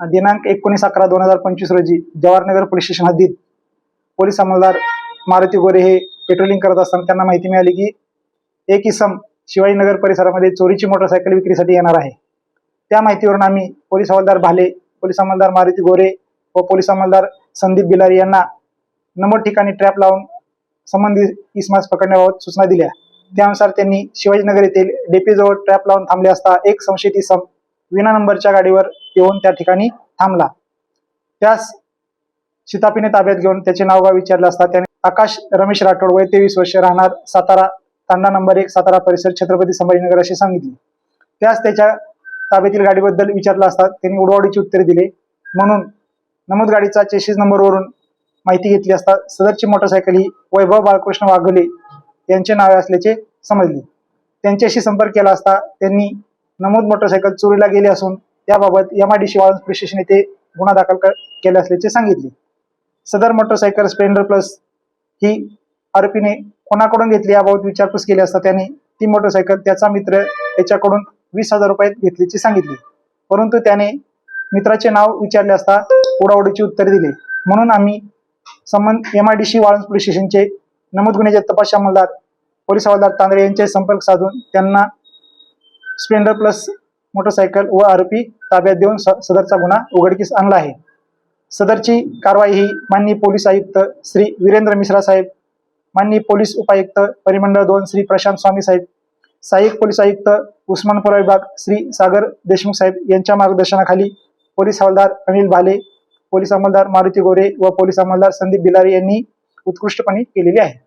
दिनांक एकोणीस अकरा दोन हजार पंचवीस रोजी जवाहरनगर पोलीस स्टेशन हद्दीत पोलीस अंमलदार मारुती गोरे हे पेट्रोलिंग करत असताना त्यांना माहिती मिळाली की एक इसम शिवाजीनगर परिसरामध्ये चोरीची मोटरसायकल विक्रीसाठी येणार आहे. त्या माहितीवरून आम्ही पोलीस हवालदार भाले पोलीस अंमलदार मारुती गोरे व पोलीस अंमलदार संदीप बिलारी यांना नमूद ठिकाणी ट्रॅप लावून संबंधित इसमास पकडण्याबाबत सूचना दिल्या. त्यानुसार त्यांनी शिवाजीनगर येथील डेपीजवळ ट्रॅप लावून थांबले असता एक संशयित इसम विना नंबरच्या गाडीवर येऊन त्या ठिकाणी थांबला. त्यास शितापीने ताब्यात घेऊन त्याचे नाव गाव विचारले असता त्याने आकाश रमेश राठोड वय तेवीस वर्ष राहणार सातारा तांडा नंबर एक सातारा परिसर छत्रपती संभाजीनगर असे सांगितले. त्यास त्याच्या ताब्यातील गाडीबद्दल विचारलं असता त्यांनी उडवाडीची उत्तरे दिले. म्हणून नमूद गाडीचा चेशीस नंबरवरून माहिती घेतली असता सदरची मोटरसायकल ही वैभव बाळकृष्ण वाघोले यांचे नावे असल्याचे समजले. त्यांच्याशी संपर्क केला असता त्यांनी नमूद मोटरसायकल चोरीला गेली असून त्याबाबत एमआयडीसी वाळूंज पोलीस स्टेशन येथे गुन्हा दाखल केला केले असल्याचे सांगितले. सदर मोटरसायकल स्प्लेंडर प्लस ही आरोपीने कोणाकडून घेतली याबाबत विचारपूस केली असता त्याने ती मोटरसायकल त्याचा मित्र याच्याकडून वीस हजार रुपयात घेतल्याचे सांगितले. परंतु त्याने मित्राचे नाव विचारले असता उडावडीची उत्तर दिले. म्हणून आम्ही संबंध M I D C Waluj police स्टेशनचे नमूद गुन्ह्याचे तपास अंमलदार पोलीस हवालदार तांदळे यांचे संपर्क साधून त्यांना स्प्लेंडर प्लस मोटरसायकल व आरोपी ताब्यात देऊन स- सदरचा गुन्हा उघडकीस आणला आहे. सदरची कारवाई ही माननीय पोलीस आयुक्त श्री वीरेंद्र मिश्रा साहेब माननीय पोलीस उपायुक्त परिमंडळ दोन श्री प्रशांत स्वामी साहेब सहाय्यक पोलीस आयुक्त उस्मानपुरा विभाग श्री सागर देशमुख साहेब यांच्या मार्गदर्शनाखाली पोलीस हवालदार अनिल भाले पोलीस अंमलदार मारुती गोरे व पोलीस अंमलदार संदीप बिलारी यांनी उत्कृष्टपणे केलेली आहे.